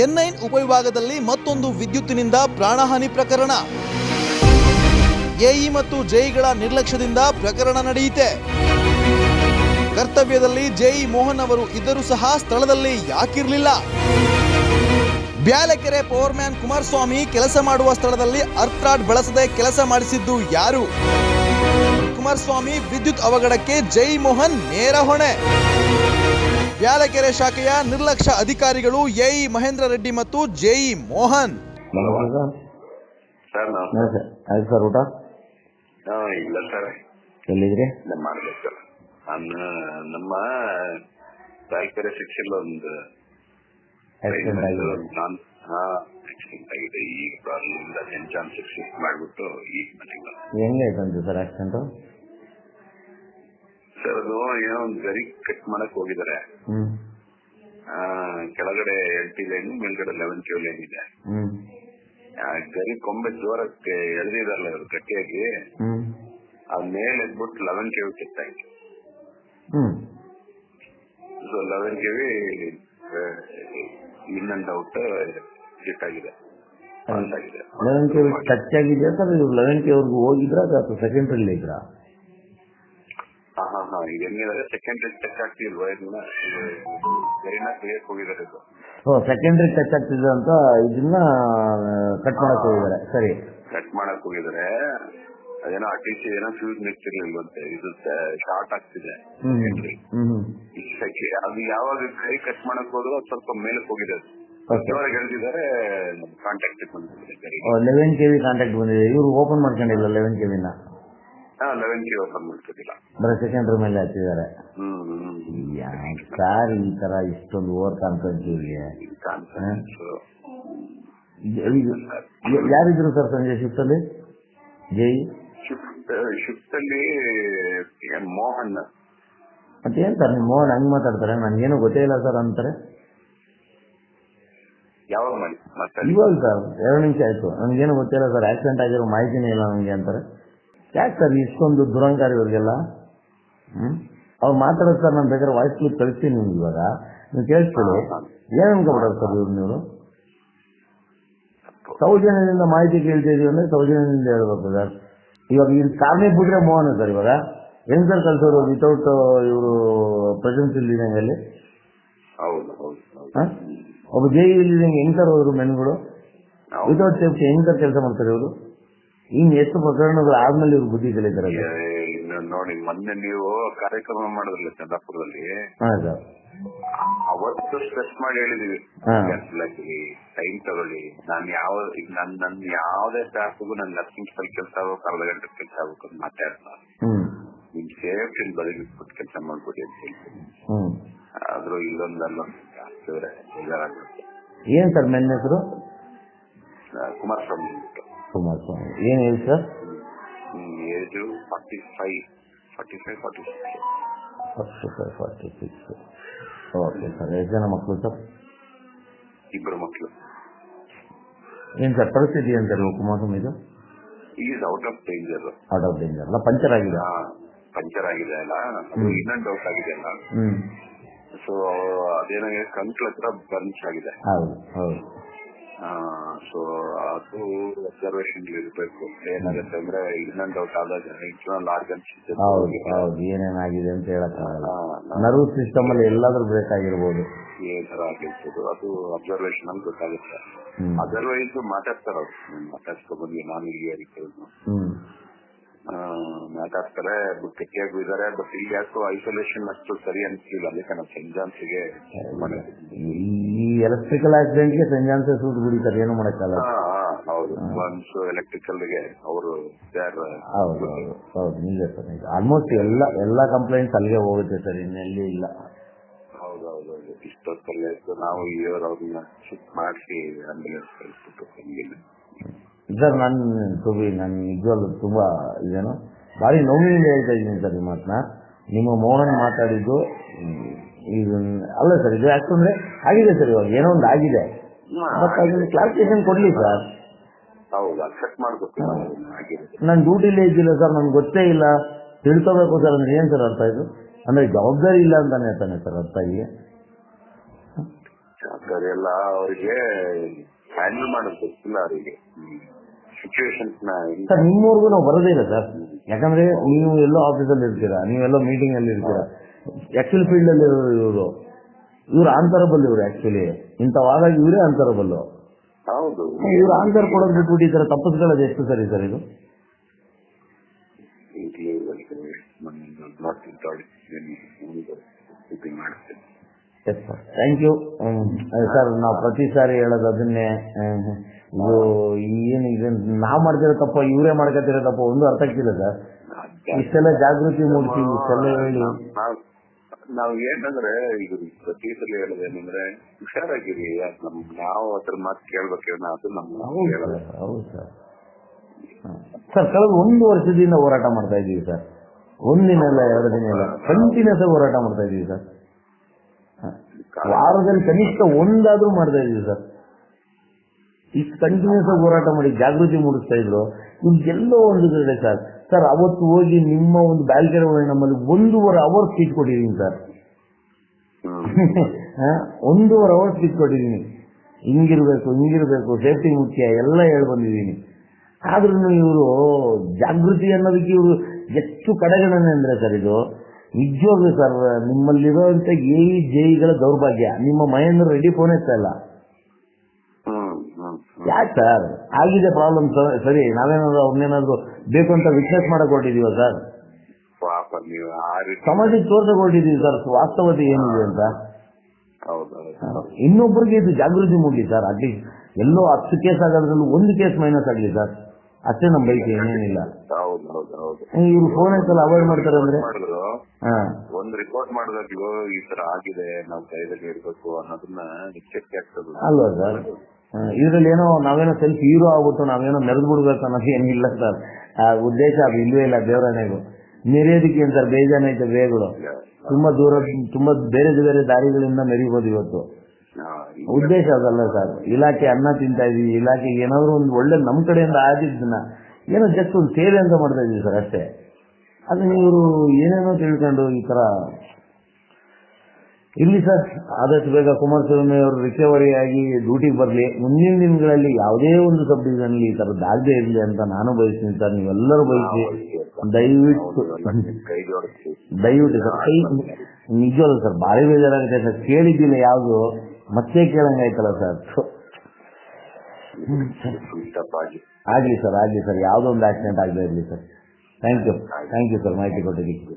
ಎನ್ಐನ್ ಉಪವಿಭಾಗದಲ್ಲಿ ಮತ್ತೊಂದು ವಿದ್ಯುತ್ತಿನಿಂದ ಪ್ರಾಣಹಾನಿ ಪ್ರಕರಣ. ಎಇ ಮತ್ತು ಜೆಇಗಳ ನಿರ್ಲಕ್ಷ್ಯದಿಂದ ಪ್ರಕರಣ ನಡೆಯಿತೆ. ಕರ್ತವ್ಯದಲ್ಲಿ ಜೆಇ ಮೋಹನ್ ಅವರು ಇದ್ದರೂ ಸಹ ಸ್ಥಳದಲ್ಲಿ ಯಾಕಿರಲಿಲ್ಲ. ಬ್ಯಾಲೆಕೆರೆ ಪವರ್ಮ್ಯಾನ್ ಕುಮಾರಸ್ವಾಮಿ ಕೆಲಸ ಮಾಡುವ ಸ್ಥಳದಲ್ಲಿ ಅರ್ಥ್ರಾಡ್ ಬಳಸದೆ ಕೆಲಸ ಮಾಡಿಸಿದ್ದು ಯಾರು? ಕುಮಾರಸ್ವಾಮಿ ವಿದ್ಯುತ್ ಅವಘಡಕ್ಕೆ ಜೈ ಮೋಹನ್ ನೇರ ಹೊಣೆ. ಬ್ಯಾಲಕೆರೆ ಶಾಖೆಯ ನಿರ್ಲಕ್ಷ್ಯ ಅಧಿಕಾರಿಗಳು ಎಇ ಮಹೇಂದ್ರ ರೆಡ್ಡಿ ಮತ್ತು ಜೆಇ ಮೋಹನ್. ಸರ್? ನಾವು ಆಯ್ತು ಸರ್ ಊಟ? ಹಾ, ಇಲ್ಲ ಸರ್. ಎಲ್ಲಿದ್ರಿ ನಮ್ಮ ಮಾಡ್ಬೇಕು ನಾನು ನಮ್ಮ ರಾಯಕೆರೆ ಶಿಕ್ಷಣ ಒಂದು ಆಕ್ಸಿಡೆಂಟ್ ಆಗಿದೆ. ನಾನು ಹಾ ಆಕ್ಸಿಡೆಂಟ್ ಆಗಿದೆ. ಈಗ ಶಿಫ್ಟ್ ಮಾಡ್ಬಿಟ್ಟು ಈಗ ಮನೆಗೆ ಬಂದೆ. ಹೆಂಗಾಯ್ತಂತೆ ಸರ್ ಆಕ್ಸಿಡೆಂಟು ಸರ್ ಅದು ಏನೋ ಒಂದು ಗರಿ ಕಟ್ ಮಾಡಕ್ ಹೋಗಿದ್ದಾರೆ. ಕೆಳಗಡೆ ಎಂಟಿ ಲೈನ್ ಮೇಲ್ಗಡೆ ಲೆವೆನ್ ಕ್ಯೂ ಲೈನ್ ಇದೆ. ಆ ಗರಿ ಕೊಂಬೆ ಜೋರಕ್ಕೆ ಎಳ್ದಿದಾರಲ್ಲ ಇವ್ರು ಗಟ್ಟಿಯಾಗಿ. ಅದ್ ಮೇಲೆ ಎದ್ಬಿಟ್ಟು ಲೆವೆನ್ ಕ್ಯೂ ಕಿತ್ತಾಯ್ತು ಹ್ಮ್. So eleven KV in and out fit ಆಗಿದೆ. ಲೆವೆನ್ ಕೆ ಟಚ್ ಆಗಿದೆ ಸರ್ ಲೆವೆನ್ ಕೆ ಅವ್ರಿಗೆ ಹೋಗಿದ್ರಾ ಅಥವಾ ಸೆಕೆಂಡ್ರಲ್ಲಿ ಇದ್ರಾ? ಈಗ ಹೆಂಗಿದ್ದಾರೆ ಸೆಕೆಂಡ್ ಟಚ್ ಆಗ್ತಿಲ್ವಾ? ಇದನ್ನ ಕ್ಲಿಯರ್ ಹೋಗಿದ್ದಾರೆ ಇದು. ಓ ಸೆಕೆಂಡ್ರಿ ಟಚ್ ಆಗ್ತಿದೆ ಅಂತ ಇದನ್ನ ಕಟ್ ಮಾಡಕ್ ಹೋಗಿದ್ದಾರೆ. ಸರಿ. ಕಟ್ ಮಾಡಕ್ ಹೋಗಿದ್ರೆ ಅದೇನೋ ಅಟ್ಲೀಸ್ಟ್ ಏನೋ ಫ್ಯೂಸ್ ನಿಲ್ತಿರ್ಲಿಲ್ವಂತೆ ಇದು ಶಾರ್ಟ್ ಆಗ್ತಿದೆ. ಅದು ಯಾವಾಗ ಕೈ ಕಟ್ ಮಾಡಕ್ ಹೋದ್ರು ಅದು ಸ್ವಲ್ಪ ಮೇಲಕ್ಕೆ ಹೋಗಿದೆ ಎಳ್ದಿದ್ದಾರೆ ಕಾಂಟ್ಯಾಕ್ಟ್ ಬಂದಿದೆ. ಲೆವೆನ್ ಕೆ ವಿ ಕಾಂಟ್ಯಾಕ್ಟ್ ಬಂದಿದೆ. ಇವ್ರು ಓಪನ್ ಮಾಡ್ಕೊಂಡಿಲ್ಲ ಲೆವೆನ್ ಕೆ ವಿನ ಹಾ ಲೆವೆನ್ ಕೆ ಓಪನ್ ಮಾಡ್ತಿದ್ದಿಲ್ಲ. ಬರೀ ಸೆಕೆಂಡ್ರಿ ಮೇಲೆ ಹಚ್ಚಿದ್ದಾರೆ. ಸರ್ ಈ ತರ ಇಷ್ಟೊಂದು ಓವರ್ ಕಾನ್ಫಿಡೆನ್ಸ್ ಇವ್ರಿಗೆ. ಯಾರಿದ್ರು ಸರ್ ಸಂಜೆ ಶಿಫ್ಟ್ ಅಲ್ಲಿ? ಜೈ ಶಿಫ್ಟ್ ಶಿಫ್ಟ್ ಅಲ್ಲಿ ಮೋಹನ್. ಮತ್ತೇನ್ ಸರ್ ನಿಮ್ ಮೋಹನ್ ಹಂಗ್ ಮಾತಾಡ್ತಾರೆ ನನ್ಗೇನು ಗೊತ್ತೇ ಇಲ್ಲ ಸರ್ ಅಂತಾರೆ. ಯಾವಾಗ ಮಾಡಿ ಇವಾಗ ಸರ್ ಎರಡು ನಿಮಿಷ ಆಯ್ತು. ನನ್ಗೇನು ಗೊತ್ತಿಲ್ಲ ಸರ್ ಆಕ್ಸಿಡೆಂಟ್ ಆಗಿರೋ ಮಾಹಿತಿನೇ ಇಲ್ಲ ನನಗೆ ಅಂತಾರೆ. ಯಾಕೆ ಸರ್ ಇಷ್ಟೊಂದು ದುರಂಕಾರ ಇವರಿಗೆಲ್ಲ ಅವ್ರು ಮಾತಾಡೋದು ಸರ್ ನಾನು ಬೇಕಾದ್ರೆ ವಾಯ್ಸ್ ಕ್ಲಿಪ್ ಕಳಿಸ್ತೀನಿ ನಿಮ್ಗೆ ಇವಾಗ. ನೀವು ಕೇಳಿಸ್ಕೊಳ್ಳಿ. ಏನ್ ಅನ್ಕೊಬಿಡೋದು ಸರ್ ಇವ್ರು ನೀವು? ಸೌಜನ್ಯದಿಂದ ಮಾಹಿತಿ ಕೇಳ್ತಾ ಇದೀವಿ ಅಂದ್ರೆ ಸೌಜನ್ಯದಿಂದ ಹೇಳ್ಬೇಕು ಸರ್. ಇವಾಗ ಇಲ್ಲಿ ಕಾರಣ ಬಿಟ್ರೆ ಮೋಹನ್ ಸರ್ ಇವಾಗ. ಹೆಂಗ್ ಸರ್ ಕಳ್ಸೋರು ವಿತೌಟ್ ಇವರು ಪ್ರೆಸೆನ್ಸ್ ಇಲ್ದಿದಂಗೆ ಅಲ್ಲಿ? ಒಬ್ಬ ಜೈ ಇಲ್ದಿದಂಗೆ ಹೆಂಗ್ ಸರ್ ಹೋದ್ರು ಮೆನ್ಗಳು. ವಿತೌಟ್ ಸೇಫ್ಟಿ ಹೆಂಗ್ ಸರ್ ಕೆಲಸ ಮಾಡ್ತಾರೆ ಇವರು? ಇನ್ ಎಷ್ಟು ಪ್ರಕರಣಗಳು ಆದ್ಮೇಲೆ ಇವ್ರು ಬುದ್ಧಿ ಕಲಿತಾರೆ? ಏ, ಇನ್ನು ನೋಡಿ ಮೊನ್ನೆ ನೀವು ಕಾರ್ಯಕ್ರಮ ಮಾಡಿದ್ರಲ್ಲ ಚಂದಾಪುರದಲ್ಲಿ? ಅವತ್ತು ಸ್ಟ್ರೆಸ್ ಮಾಡಿ ಹೇಳಿದೀವಿ. ಟೈಮ್ ತಗೊಳ್ಳಿ. ನಾನು ಯಾವ ನನ್ ನನ್ ಯಾವ್ದೇ ಸ್ಟಾಫ್ಗೂ ನನ್ ನರ್ಸಿಂಗ್ ಸ್ಟಲ್ ಕೆಲಸ ಆಗ್ಬೇಕು ಅರ್ಧ ಗಂಟೆ ಕೆಲಸ ಆಗ್ಬೇಕು ಅಂತ ಮಾತಾಡ್ತಾ. ನಿಮ್ ಸೇಫ್ಟಿ ಬದಲಿಸ್ಬಿಟ್ಟು ಕೆಲಸ ಮಾಡ್ಬೋದು ಅಂತ ಹೇಳ್ತೀನಿ. ಆದ್ರೂ ಇಲ್ಲೊಂದಲ್ಲ ಜಾಸ್ತಿ ಏನ್ ಸರ್ ಮೆನ್ ಹೆಸರು? ಕುಮಾರಸ್ವಾಮಿ. ಅಂತ. ಕುಮಾರಸ್ವಾಮಿ ಏನ್ ಹೇಳಿ sir age forty five forty five forty six forty sir forty six okay sir ಎಷ್ಟು ಜನ ಮಕ್ಕಳು ಸರ್ ಇಬ್ಬರು ಮಕ್ಕಳು ಏನ್ ಸರ್ ಪರಿಸ್ಥಿತಿ ಏನ್ ಸರ್ ಇವಾಗ ಇದು? Is out of danger out of danger ಅಲ್ಲ ಪಂಚರ್ ಆಗಿದೆ. ಪಂಚರ್ ಆಗಿದೆ ಅಲ್ಲ. ಇನ್ನೊಂದು ಡೌಟ್ ಆಗಿದೆ ಅಲ್ಲ. ಸೊ ಅದೇನಾಗಿದೆ ಕಂಟ್ಲ ಹತ್ರ ಬರ್ನ್ಸ್ ಆಗಿದೆ. ಹೌದು ಹೌದು. ಸೊ ಅದು ಅಬ್ಸರ್ವೇಷನ್ ಇರಬೇಕು. ಏನಾಗುತ್ತೆ ಅಂದ್ರೆ ಇನ್ನೊಂದು ಔಟ್ ಆದಾಗ ಇಂಟರ್ನಲ್ ಆರ್ಗನ್ಸ್ ಹೌದು ಏನೇನಾಗಿದೆ ಅಂತ ಹೇಳಕ್ಕಾಗಲ್ಲ. ನರ್ವ್ ಸಿಸ್ಟಮ್ ಅಲ್ಲಿ ಎಲ್ಲಾದ್ರೂ ಬ್ರೇಕ್ ಆಗಿರ್ಬೋದು. ಈ ತರ ಆಗಿರ್ತದೆ ಅದು ಅಬ್ಸರ್ವೇಷನ್ ಅಂತ ಗೊತ್ತಾಗುತ್ತೆ. ಅದರ್ವೈಸ್ ಮಾತಾಡ್ತಾರ ಅವ್ರು. ಮಾತಾಡ್ಸ್ಕೊ ಬಂದ್ವಿ ನಾನು ಇಲ್ಲಿ ಹ್ಮ್. ಮಾತಾಡ್ತಾರೆ ಗಟ್ಟಿಯಾಗೂ ಇದಾರೆ ಬಟ್ ಇಲ್ಲಿ ಯಾಕೋ ಐಸೋಲೇಷನ್ ಅಷ್ಟು ಸರಿ ಅನ್ಸಿಲ್ಲ ಅದಕ್ಕೆ ನಾವು ಸೆಂಟ್ ಜಾನ್ಸ್ಗೆ ಈ ಎಲೆಕ್ಟ್ರಿಕಲ್ ಆಕ್ಸಿಡೆಂಟ್ಗೆ ಸೂಟ್ ಬಿಡಿತಾರೆ ಏನು ಮಾಡಕ್ಕಾಗಲ್ಲ. ಹೌದು. ಎಲೆಕ್ಟ್ರಿಕಲ್ಗೆ ಅವರು ಹೌದು ಹೌದು ಹೌದು ನಿಜ ಸರ್ ನಿಜ. ಆಲ್ಮೋಸ್ಟ್ ಎಲ್ಲ ಎಲ್ಲ ಕಂಪ್ಲೇಂಟ್ಸ್ ಅಲ್ಲಿಗೆ ಹೋಗುತ್ತೆ ಸರ್ ಇನ್ನೆಲ್ಲಿ ಇಲ್ಲ. ಹೌದೌದು ಇಷ್ಟೊತ್ತಲ್ಲೇ ನಾವು ಇವರು ಅವ್ರನ್ನ ಶಿಫ್ಟ್ ಮಾಡಿಸಿ ಆಂಬುಲೆನ್ಸ್ ಕಳಿಸ್ಬಿಟ್ಟು ಹಂಗಿಲ್ಲ ಸರ್ ನಾನು ಸುಬಿ ನಾನು ನಿಜವಾಗ್ಲೂ ತುಂಬಾ ಇದೇನು ಭಾರಿ ನೋವಿನಿಂದ ಹೇಳ್ತಾ ಇದ್ದೀನಿ ಸರ್ ನಿಮ್ಮ ಮಾತನ್ನ. ನಿಮ್ಮ ಮೋಹನ್ ಮಾತಾಡಿದ್ದು ಅಲ್ಲ ಸರ್ ಇದು ಯಾಕಂದ್ರೆ ಆಗಿದೆ ಸರ್ ಇವಾಗ ಏನೋ ಒಂದು ಆಗಿದೆ. ಕ್ಲಾರಿಫಿಕೇಶನ್ ಕೊಡ್ಲಿ ಸರ್. ನನ್ ಡ್ಯೂಟಿಲೇ ಇದ್ದಿಲ್ಲ ಸರ್ ನನ್ಗೆ ಗೊತ್ತೇ ಇಲ್ಲ. ತಿಳ್ಕೋಬೇಕು ಸರ್ ಅಂದ್ರೆ ಏನ್ ಸರ್ ಅರ್ಥ ಇದು? ಅಂದ್ರೆ ಜವಾಬ್ದಾರಿ ಇಲ್ಲ ಅಂತಾನೆ ಹೇಳ್ತಾನೆ ಸರ್ ಅರ್ಥ ಇಲ್ಲಿ ಜವಾಬ್ದಾರಿ ಎಲ್ಲ ಅವರಿಗೆ ಹ್ಯಾಂಡಲ್ ಮಾಡೋದು ಗೊತ್ತಿಲ್ಲ ಅವರಿಗೆ. ಸಿಚುವೇಶನ್ಸ್ ಸರ್ ನಿಮ್ಮವರೆಗೂ ನಾವು ಬರೋದೇ ಇಲ್ಲ ಸರ್. ಯಾಕಂದ್ರೆ ನೀವು ಎಲ್ಲೋ ಆಫೀಸಲ್ಲಿ ಇರ್ತೀರಾ ನೀವೆಲ್ಲೋ ಮೀಟಿಂಗ್ ಅಲ್ಲಿ ಇರ್ತೀರಾ. ಆಕ್ಚುಲಿ ಫೀಲ್ಡ್ ಅಲ್ಲಿ ಇವರು ಇವ್ರು ಆನ್ಸರಬಲ್ ಇವ್ರು ಆಕ್ಚುಲಿ ಇಂಥವಾದಾಗ ಇವರೇ ಆನ್ಸರಬಲ್ ಹೌದು. ಇವ್ರು ಆನ್ಸರ್ ಕೊಡೋದು ಬಿಟ್ಬಿಟ್ಟು ಈ ತರ ತಪ್ಪಿಸ್ಕೊಳ್ಳೋದು ಎಷ್ಟು ಸರಿ ಸರ್ ಇದು? Yes sir thank you sir ನಾವು ಪ್ರತಿ ಸಾರಿ ಹೇಳೋದು ಅದನ್ನೇ. ಇದು ಏನು ಇದು ನಾವು ಮಾಡ್ತಿರೋ ತಪ್ಪ ಇವರೇ ಮಾಡ್ಕೊತಿರೋ ತಪ್ಪ ಒಂದು ಅರ್ಥ ಆಗ್ತಿಲ್ಲ ಸರ್ ಇಷ್ಟೆಲ್ಲ ಜಾಗೃತಿ ಮೂಡಿಸಿ ಇಷ್ಟೆಲ್ಲ ಹೇಳಿ. ನಾವ್ ಏನಂದ್ರೆ ಈಗ ಪ್ರತಿ ಸಲ ಹೇಳೋದೇನಂದ್ರೆ ಹುಷಾರಾಗಿರಿ ನಮ್ ನಾವು ಅದ್ರ ಮಾತು ಕೇಳ್ಬೇಕೇನೋ ಅದು ನಮ್ಮ ಹೌದು ಸರ್ ಕಳೆದ ಒಂದು ವರ್ಷದಿಂದ ಹೋರಾಟ ಮಾಡ್ತಾ ಇದೀವಿ ಸರ್. ಒಂದಿನ ಇಲ್ಲ ಎರಡು ದಿನ ಇಲ್ಲ ಕಂಟಿನ್ಯೂಸ್ ಆಗಿ ಹೋರಾಟ ಮಾಡ್ತಾ ಇದೀವಿ ಸರ್. ವಾರದಲ್ಲಿ ಕನಿಷ್ಠ ಒಂದಾದ್ರೂ ಮಾಡ್ತಾ ಇದೀವಿ ಸರ್. ಇಷ್ಟು ಕಂಟಿನ್ಯೂಸ್ ಆಗಿ ಹೋರಾಟ ಮಾಡಿ ಜಾಗೃತಿ ಮೂಡಿಸ್ತಾ ಇದ್ರು. ನಿಮ್ಗೆಲ್ಲೋ ಒಂದು ಕಡೆ ಸರ್ ಸರ್ ಅವತ್ತು ಹೋಗಿ ನಿಮ್ಮ ಒಂದು ಬ್ಯಾಲ್ಕನಿ ಒಳಗೆ ನಮ್ಮಲ್ಲಿ ಒಂದೂವರೆ ಅವರ್ ಸೀಟ್ ಕೊಟ್ಟಿದ್ದೀನಿ ಸರ್? ಒಂದೂವರೆ ಅವರ್ ಸೀಟ್ ಕೊಟ್ಟಿದ್ದೀನಿ. ಹಿಂಗಿರ್ಬೇಕು ಹಿಂಗಿರ್ಬೇಕು ಸೇಫ್ಟಿ ಮುಖ್ಯ ಎಲ್ಲ ಹೇಳಿ ಬಂದಿದ್ದೀನಿ. ಆದ್ರೂ ಇವರು ಜಾಗೃತಿ ಅನ್ನೋದಕ್ಕೆ ಇವರು ಹೆಚ್ಚು ಕಡೆಗಣನೆ ಅಂದ್ರೆ ಸರ್ ಇದು. ನಿಜವಾಗ್ಲೂ ಸರ್ ನಿಮ್ಮಲ್ಲಿರುವಂತ ಎ ಜೈಗಳ ದೌರ್ಭಾಗ್ಯ ನಿಮ್ಮ ಮಹೇಂದ್ರ ರೆಡ್ಡಿ ಫೋನ್ ಎತ್ತಲ್ಲ. ಇಲ್ಲ ಯಾಕೆ ಸರ್? ಆಗಿದೆ ಪ್ರಾಬ್ಲಮ್ ಸರಿ ನಾವೇನಾದ್ರು ಅವ್ರನ್ನೇನಾದ್ರು ಬೇಕು ಅಂತ ವಿಟ್ನೆಸ್ ಮಾಡಕ್ ಹೊರಟಿದೀವ ಸರ್ ಸಮಾಜಕ್ಕೆ ತೋರ್ಸಕ್ ಹೊರಟಿದೀವಿ ಸರ್ ವಾಸ್ತವತೆ ಏನಿದೆ ಅಂತ. ಹೌದೌದು ಇನ್ನೊಬ್ಬರಿಗೆ ಇದು ಜಾಗೃತಿ ಮೂಡಲಿ ಸರ್ ಅಲ್ಲಿ ಎಲ್ಲೋ ಹತ್ತು ಕೇಸ್ ಆಗೋದ್ರಲ್ಲಿ ಒಂದು ಕೇಸ್ ಮೈನಸ್ ಆಗಲಿ ಸರ್. ಅಷ್ಟೇ ನಮ್ ಬೈಕ್ ಏನೇನಿಲ್ಲ ಹೌದು ಹೌದು ಹೌದು. ಇವ್ರು ಫೋನ್ ಐತಲ್ಲ ಅವಾಯ್ಡ್ ಮಾಡ್ತಾರೆ ಅಂದ್ರೆ? ಮಾಡಿದ್ರು. ಹಾ. ಒಂದ್ ರಿಪೋರ್ಟ್ ಮಾಡಿದಾಗ್ಲೂ ಈ ತರ ಆಗಿದೆ ನಾವು ಕೈದಲ್ಲಿ ಇರ್ಬೇಕು ಅನ್ನೋದನ್ನ ಆಗ್ತದೆ. ಅಲ್ವಾ ಸರ್? ಇದ್ರಲ್ಲಿ ಏನೋ ನಾವೇನೋ ಸೆಲ್ಫ್ ಹೀರೋ ಆಗ್ಬಿಟ್ಟು ನಾವೇನೋ ಮೆರೆದು ಬಿಡ್ಬೇಕು ಅನ್ನೋದು ಏನಿಲ್ಲ ಸರ್ ಆ ಉದ್ದೇಶ ಅದು ಇಲ್ವೇ ಇಲ್ಲ ದೇವರಾಣೆಗೂ ಮೆರೆಯೋದಕ್ಕೆ ಏನ್ ಸರ್ ಬೇಜಾನೈತೆ ಬೇಗಳು. ತುಂಬಾ ದೂರ ತುಂಬಾ ಬೇರೆ ಬೇರೆ ದಾರಿಗಳಿಂದ ಮೆರಿಬೋದು ಇವತ್ತು. ಉದ್ದೇಶ ಅದಲ್ಲ ಸರ್ ಇಲಾಖೆ ಅನ್ನ ತಿಂತಾ ಇದೀವಿ ಇಲಾಖೆಗೆ ಏನಾದ್ರು ಒಂದು ಒಳ್ಳೆ ನಮ್ ಕಡೆಯಿಂದ ಆದಿದ್ದನ್ನ ಏನೋ ಜಸ್ಟ್ ಒಂದು ಸೇವೆ ಅಂತ ಮಾಡ್ತಾ ಇದೀವಿ ಸರ್ ಅಷ್ಟೇ. ಅದನ್ನ ಇವರು ಏನೇನೋ ತಿಳ್ಕೊಂಡು ಈ ತರ ಇರ್ಲಿ ಸರ್ ಆದಷ್ಟು ಬೇಗ ಕುಮಾರಸ್ವಾಮಿ ಅವರು ರಿಕವರಿ ಆಗಿ ಡ್ಯೂಟಿಗೆ ಬರಲಿ. ಮುಂದಿನ ದಿನಗಳಲ್ಲಿ ಯಾವುದೇ ಒಂದು ಸಬ್ ಡಿವಿಷನ್ ಈ ತರದ್ದಾಗದೇ ಇರಲಿ ಅಂತ ನಾನು ಬಯಸ್ತೀನಿ ಸರ್. ನೀವೆಲ್ಲರೂ ಬಯಸಿ. ದಯವಿಟ್ಟು ದಯವಿಟ್ಟು ಸರ್ ಕೈ ನಿಜವಲ್ಲ ಸರ್ ಭಾರಿ ಬೇಜಾರಾಗುತ್ತೆ ಸರ್. ಕೇಳಿದ್ದಿಲ್ಲ ಯಾವುದು? ಮತ್ತೆ ಕೇಳಂಗಾಯ್ತಲ್ಲ ಸರ್. ಆಗ್ಲಿ ಸರ್ ಆಗ್ಲಿ ಸರ್. ಯಾವುದೋ ಒಂದು ಆಕ್ಸಿಡೆಂಟ್ ಆಗದೆ ಇರಲಿ sir. Thank you thank you sir ಮಾಹಿತಿ ಕೊಟ್ಟಿದ್ದಕ್ಕೆ.